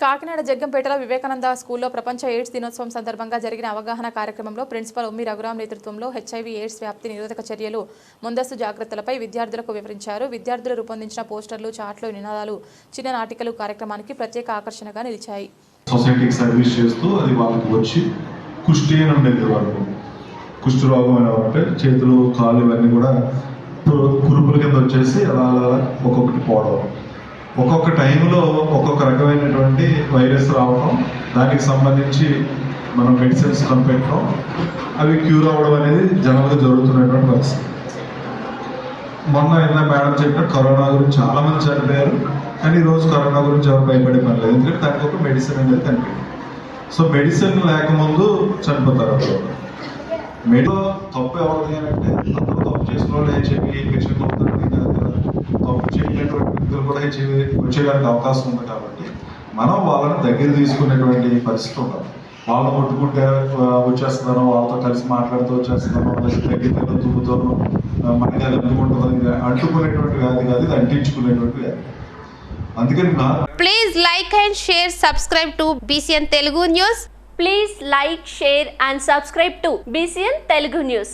కాకినాడ జగ్గంపేటలో వివేకానంద స్కూల్లో ప్రపంచ ఎయిడ్స్ దినోత్సవం సందర్భంగా జరిగిన అవగాహన కార్యక్రమంలో ప్రిన్సిపల్ ఉమ్మి రఘురాం నేతృత్వంలో హెచ్ఐవి ఎయిడ్స్ వ్యాప్తి నిరోధక చర్యలు ముందస్తు జాగ్రత్తలపై విద్యార్థులకు వివరించారు. విద్యార్థులు రూపొందించిన పోస్టర్లు చాట్లు నినాదాలు చిన్న నాటికలు కార్యక్రమానికి ప్రత్యేక ఆకర్షణగా నిలిచాయి. సొసైటీకి సర్వీస్ చేస్తూ అది వాళ్ళకి వచ్చి కుష్టి అని ఉండేది వాళ్ళకు కుష్టి రోగం అని అంటే చేతులు కాళ్ళు ఇవన్నీ కూడా కురుపుల కింద వచ్చేసి అలా అలా ఒక్కొక్కటి పోవడం. ఒక్కొక్క టైంలో ఒక్కొక్క రకమైనటువంటి వైరస్ రావడం దానికి సంబంధించి మనం మెడిసిన్స్ కనిపెట్టడం అవి క్యూర్ అవ్వడం అనేది జనరల్గా జరుగుతున్నటువంటి పరిస్థితి. మొన్న ఇందా మేడం చెప్పిన కరోనా గురించి చాలా మంది చనిపోయారు కానీ ఈ రోజు కరోనా గురించి ఎవరు భయపడే పని లేదు. ఎందుకంటే దానికి ఒక మెడిసిన్ అనేది కనిపించింది. సో మెడిసిన్ లేకముందు చనిపోతారు. అందరూ మెడి తప్పు ఎవరిది అంటే అందరూ తప్పు చేసిన వాళ్ళు చెప్పి ఇన్ఫెక్షన్ అవుతారని కాదు కదా. తప్పు చేయనటువంటి కూడా హెచ్ఐవి వచ్చేయడానికి అవకాశం ఉంది కాబట్టి మనం వాళ్ళని దగ్గర తీసుకునేటువంటి పరిస్థితి ఉండాలి. వాళ్ళు ముట్టుకుంటే ఆ, వచ్చేస్తున్నాను వాళ్ళతో కలిసి మాట్లాడుతూ వచ్చేస్తున్నాను వాళ్ళకి దగ్గర తుమ్ముతాను మనకి అది అంటుకుంటుంది అంటుకునేటువంటి వ్యాధి కాదు ఇది అంటించుకునేటువంటి వ్యాధి. అందుకని please like and share subscribe to BCN Telugu news please like share and subscribe to BCN Telugu news